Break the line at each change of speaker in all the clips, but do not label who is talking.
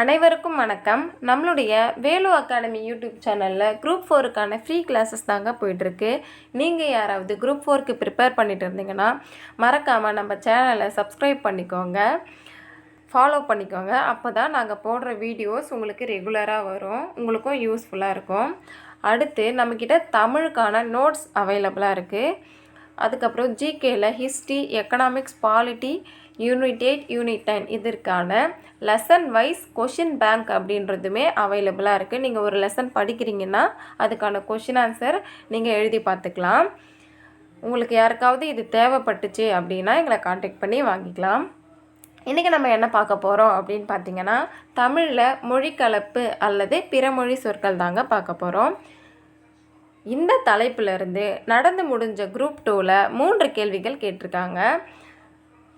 அனைவருக்கும் வணக்கம். நம்மளுடைய வேலு அகாடமி யூடியூப் சேனலில் குரூப் ஃபோருக்கான ஃப்ரீ கிளாஸஸ் தாங்க போயிட்டுருக்கு. நீங்கள் யாராவது குரூப் ஃபோருக்கு ப்ரிப்பேர் பண்ணிட்டு இருந்தீங்கன்னா மறக்காமல் நம்ம சேனலை சப்ஸ்கிரைப் பண்ணிக்கோங்க. ஃபாலோ பண்ணிக்கோங்க. அப்போ தான் நாங்கள் போடுற வீடியோஸ் உங்களுக்கு ரெகுலராக வரும். உங்களுக்கும் யூஸ்ஃபுல்லாக இருக்கும். அடுத்து நம்மக்கிட்ட தமிழுக்கான நோட்ஸ் அவைலபிளாக இருக்குது அதுக்கப்புறம் ஜிகேயில் history economics polity unit eight unit ten. இதற்கான லெசன் வைஸ் கொஷின் பேங்க் அப்படின்றதுமே அவைலபிளாக இருக்குது நீங்கள் ஒரு லெசன் படிக்கிறீங்கன்னா அதுக்கான கொஷின் ஆன்சர் நீங்கள் எழுதி பார்த்துக்கலாம். உங்களுக்கு யாருக்காவது இது தேவைப்பட்டுச்சு அப்படின்னா எங்களை காண்டாக்ட் பண்ணி வாங்கிக்கலாம். இன்றைக்கி நம்ம என்ன பார்க்க போகிறோம் அப்படின்னு பார்த்தீங்கன்னா தமிழில் மொழிக்கலப்பு அல்லது பிற மொழி சொற்கள் தாங்க பார்க்க போகிறோம் இந்த தலைப்பிலிருந்து நடந்து முடிஞ்ச குரூப் டூவில் மூன்று கேள்விகள் கேட்டிருக்காங்க.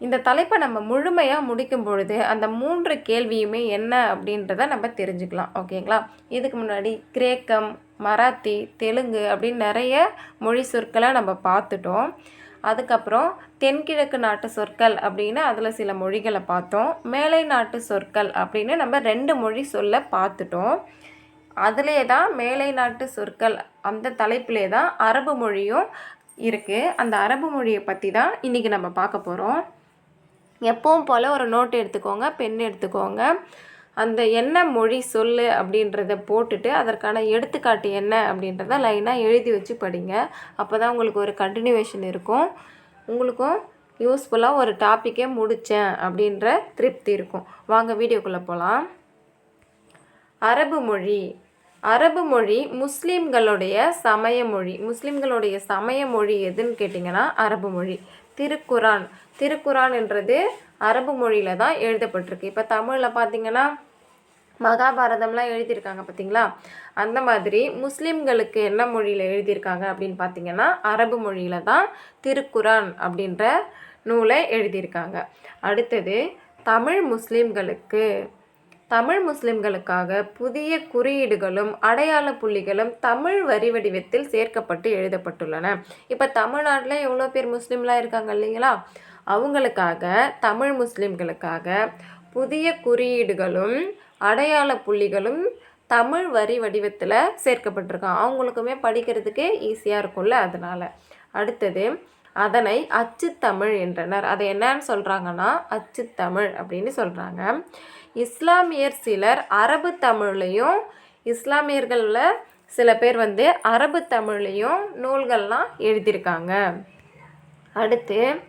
இந்த தலைப்பை நம்ம முழுமையாக முடிக்கும் பொழுது அந்த மூன்று கேள்வியுமே என்ன அப்படின்றத நம்ம தெரிஞ்சுக்கலாம் ஓகேங்களா? இதுக்கு முன்னாடி கிரேக்கம் மராத்தி தெலுங்கு அப்படின்னு நிறைய மொழி சொற்களை நம்ம பார்த்துட்டோம். அதுக்கப்புறம் தென்கிழக்கு நாட்டு சொற்கள் அப்படின்னு அதில் சில மொழிகளை பார்த்தோம். மேலை நாட்டு சொற்கள் அப்படின்னு நம்ம ரெண்டு மொழி சொல்ல பார்த்துட்டோம். அதிலே தான் மேலை நாட்டு சொற்கள் அந்த தலைப்பிலே தான் அரபு மொழியும் இருக்குது அந்த அரபு மொழியை பற்றி தான் இன்றைக்கி நம்ம பார்க்க போகிறோம் எப்பவும் போல் ஒரு நோட் எடுத்துக்கோங்க பென் எடுத்துக்கோங்க. அந்த என்ன மொழி சொல்லு அப்படின்றத போட்டுட்டு அதற்கான எடுத்துக்காட்டு என்ன அப்படின்றத லைனாக எழுதி வச்சு படிங்க. அப்போ தான் உங்களுக்கு ஒரு கண்டினியூவேஷன் இருக்கும். உங்களுக்கும் யூஸ்ஃபுல்லாக ஒரு டாப்பிக்கே முடித்தேன் அப்படின்ற திருப்தி இருக்கும். வாங்க வீடியோக்குள்ளே போகலாம் அரபு மொழி. அரபு மொழி முஸ்லீம்களுடைய சமய மொழி. முஸ்லீம்களுடைய சமய மொழி எதுன்னு கேட்டிங்கன்னா அரபு மொழி. திருக்குரான் திருக்குரான் என்றது அரபு மொழியில் தான் எழுதப்பட்டிருக்கு. இப்போ தமிழில் பார்த்தீங்கன்னா மகாபாரதம்லாம் எழுதியிருக்காங்க பார்த்தீங்களா அந்த மாதிரி முஸ்லீம்களுக்கு என்ன மொழியில் எழுதியிருக்காங்க அப்படின்னு பார்த்தீங்கன்னா அரபு மொழியில் தான் திருக்குரான் அப்படின்ற நூலை எழுதியிருக்காங்க. அடுத்தது தமிழ் முஸ்லீம்களுக்கு தமிழ் முஸ்லிம்களுக்காக புதிய குறியீடுகளும் அடையாள புள்ளிகளும் தமிழ் வரி வடிவத்தில் சேர்க்கப்பட்டு எழுதப்பட்டுள்ளன. இப்போ தமிழ்நாட்டில் எவ்வளோ பேர் முஸ்லீம்லாம் இருக்காங்க இல்லைங்களா? அவங்களுக்காக தமிழ் முஸ்லிம்களுக்காக புதிய குறியீடுகளும் அடையாள புள்ளிகளும் தமிழ் வரி வடிவத்தில் சேர்க்கப்பட்டிருக்கான் அவங்களுக்குமே படிக்கிறதுக்கு ஈஸியாக இருக்கும்ல அதனால். அடுத்தது அதனை அச்சுத்தமிழ் என்றனர். அதை என்னன்னு சொல்கிறாங்கன்னா அச்சுத்தமிழ் அப்படின்னு சொல்கிறாங்க இஸ்லாமியர் சிலர் அரபு தமிழ்லையும் இஸ்லாமியர்களில் சில பேர் வந்து அரபு தமிழ்லையும் நூல்கள்லாம் எழுதியிருக்காங்க. அடுத்து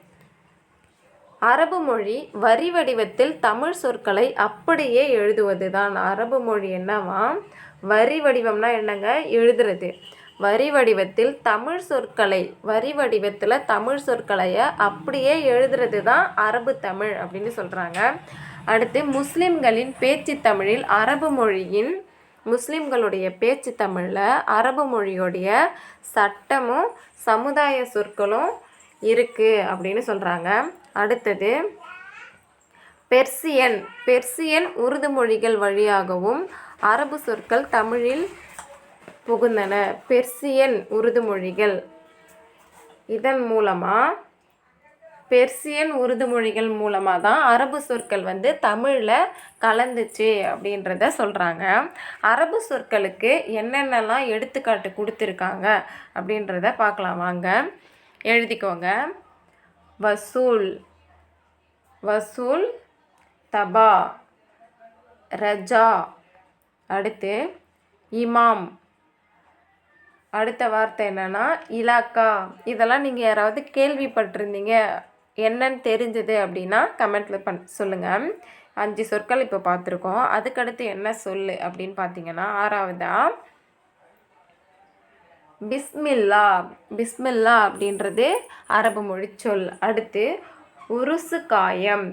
அரபு மொழி வரி வடிவத்தில் தமிழ் சொற்களை அப்படியே எழுதுவது தான் அரபு மொழி என்னவா? வரி வடிவம்னா என்னங்க? எழுதுறது. வரி வடிவத்தில் தமிழ் சொற்களை வரி வடிவத்தில் தமிழ் சொற்களைய அப்படியே எழுதுறது தான் அரபு தமிழ் அப்படின்னு சொல்கிறாங்க அடுத்து முஸ்லிம்களின் பேச்சு தமிழில் அரபு மொழியின் முஸ்லிம்களுடைய பேச்சு தமிழில் அரபு மொழியோடைய சட்டமும் சமுதாய சொற்களும் இருக்குது அப்படின்னு சொல்கிறாங்க அடுத்தது பெர்சியன் பெர்சியன் உருது மொழிகள் வழியாகவும் அரபு சொற்கள் தமிழில் புகுந்தன. பெர்சியன் உருது மொழிகள் இதன் மூலமாக பெர்சியன் உருது மொழிகள் மூலமாக தான் அரபு சொற்கள் வந்து தமிழில் கலந்துச்சு அப்படின்றத சொல்கிறாங்க அரபு சொற்களுக்கு என்னென்னலாம் எடுத்துக்காட்டு கொடுத்துருக்காங்க அப்படின்றத பார்க்கலாம் வாங்க. எழுதிக்கோங்க. வசூல் வசூல் தபா ரஜா. அடுத்து இமாம் அடுத்த வார்த்தை என்னென்னா இலாக்கா. இதெல்லாம் நீங்கள் யாராவது கேள்விப்பட்டிருந்தீங்க என்னன்னு தெரிஞ்சது அப்படின்னா கமெண்ட்டில் பண் சொல்லுங்கள் அஞ்சு சொற்கள் இப்போ பார்த்துருக்கோம் அதுக்கடுத்து என்ன சொல் அப்படின்னு பார்த்தீங்கன்னா ஆறாவதா? பிஸ்மில்லா. பிஸ்மில்லா அப்படின்றது அரபு மொழி சொல். அடுத்து உருசு காயம்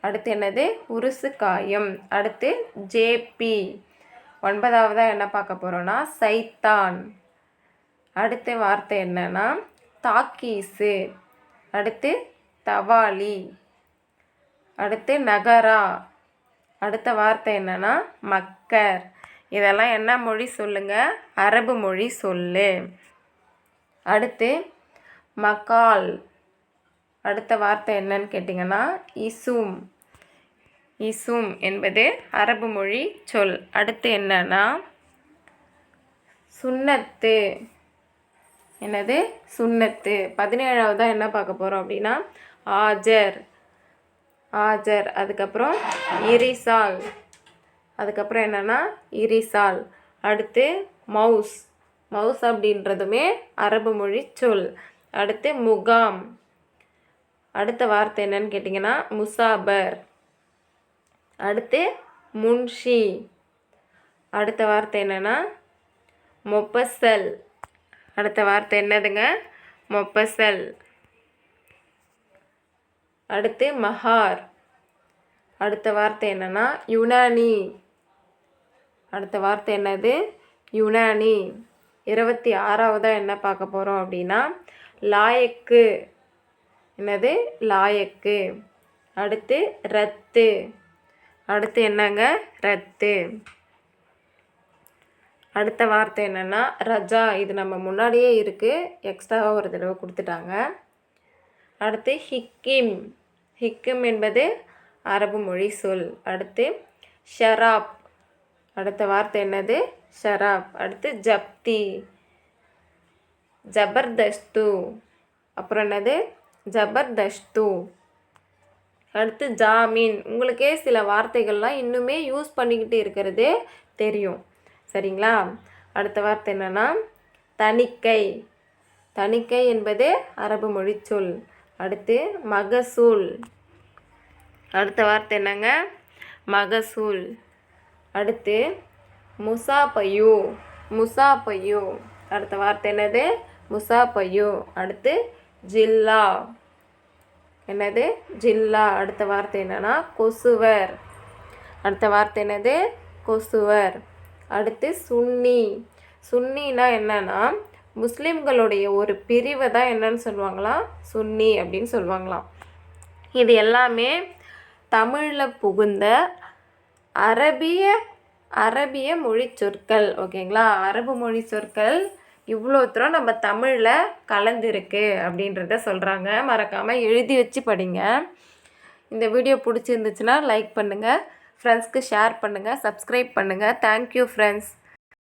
அடுத்து என்னது? உருசு காயம் அடுத்து ஜேபி ஒன்பதாவதாக என்ன பார்க்க போகிறோன்னா சைத்தான். அடுத்த வார்த்தை என்னென்னா தாக்கீஸு அடுத்து தவாலி. அடுத்து நகரா. அடுத்த வார்த்தை என்னென்னா மக்கர். இதெல்லாம் என்ன மொழி சொல்லுங்க? அரபு மொழி சொல்லு. அடுத்து மக்கால் அடுத்த வார்த்தை என்னன்னு கேட்டிங்கன்னா இசும். இசும் என்பது அரபு மொழி சொல். அடுத்து என்னன்னா சுண்ணத்து. என்னது? சுன்னத்து பதினேழாவதாக என்ன பார்க்க போகிறோம் அப்படின்னா ஆஜர். ஆஜர். அதுக்கப்புறம் இரிசால். அதுக்கப்புறம் என்னென்னா இரிசால். அடுத்து மவுஸ். மவுஸ் அப்படின்றதுமே அரபு மொழி சொல். அடுத்து முகாம். அடுத்த வார்த்தை என்னன்னு கேட்டிங்கன்னா முசாபர். அடுத்து முன்ஷி. அடுத்த வார்த்தை என்னென்னா மொப்பசல். அடுத்த வார்த்தை என்னதுங்க? மொப்பசல். அடுத்து மஹார். அடுத்த வார்த்தை என்னன்னா யுனானி. அடுத்த வார்த்தை என்னது? யுனானி. இருபத்தி ஆறாவதாக என்ன பார்க்க போகிறோம் அப்படின்னா லாயக்கு. என்னது? லாயக்கு. அடுத்து ரத்து. அடுத்து என்னங்க? ரத்து. அடுத்த வார்த்தை என்னென்னா ரஜா இது நம்ம முன்னாடியே இருக்குது எக்ஸ்ட்ராவாக ஒரு தடவை கொடுத்துட்டாங்க. அடுத்து ஹிக்கிம். ஹிக்கிம் என்பது அரபு மொழி சொல். அடுத்து ஷராப். அடுத்த வார்த்தை என்னது? ஷராப். அடுத்து ஜப்தி. ஜபர்தஸ்து. அப்புறம் என்னது? ஜபர்தஸ்து. அடுத்து ஜாமீன். உங்களுக்கே சில வார்த்தைகள்லாம் இன்னுமே யூஸ் பண்ணிக்கிட்டு இருக்கிறது தெரியும். சரிங்களா? அடுத்த வார்த்தை என்னென்னா தணிக்கை. தணிக்கை என்பது அரபு மொழி சொல் அடுத்து மகசூல். அடுத்த வார்த்தை என்னங்க? மகசூல். அடுத்து முசாபயு. முசாபயு. அடுத்த வார்த்தை என்னது? முசாபயு. அடுத்து ஜில்லா. என்னது? ஜில்லா. அடுத்த வார்த்தை என்னன்னா கொசுவர். அடுத்த வார்த்தை என்னது? கொசுவர். அடுத்து சுன்னி. சுன்னினா என்னன்னா முஸ்லீம்களுடைய ஒரு பிரிவை தான் என்னன்னு சொல்லுவாங்களாம் சுன்னி அப்படின்னு சொல்லுவாங்களாம். இது எல்லாமே தமிழில் புகுந்த அரபிய அரபிய மொழி சொற்கள் ஓகேங்களா? அரபு மொழி சொற்கள் இவ்வளோ தூரம் நம்ம தமிழில் கலந்துருக்கு அப்படின்றத சொல்கிறாங்க மறக்காமல் எழுதி வச்சு படிங்க. இந்த வீடியோ பிடிச்சிருந்துச்சுன்னா லைக் பண்ணுங்கள் ஃப்ரெண்ட்ஸ்க்கு ஷேர் பண்ணுங்கள் சப்ஸ்கிரைப் பண்ணுங்கள் தேங்க்யூ ஃப்ரெண்ட்ஸ்